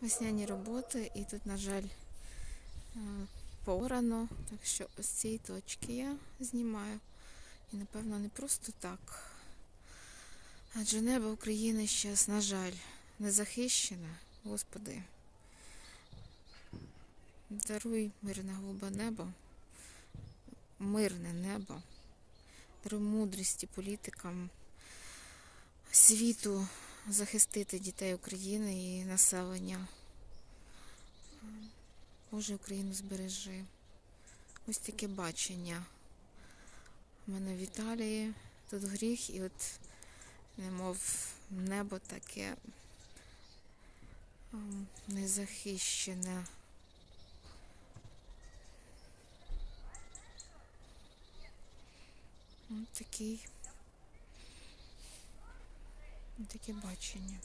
весняні роботи, і тут, на жаль, е, порано. Так що ось цієї точки я знімаю. І, напевно, не просто так. Адже небо України зараз, на жаль, не захищене. Господи. Даруй мирне голубе небо, мирне небо, даруй мудрості політикам світу захистити дітей України і населення. Боже, Україну збережи. Ось таке бачення. У мене в Італії тут гріх, і от немов небо таке ем, незахищене. Ось такий. Таке бачення.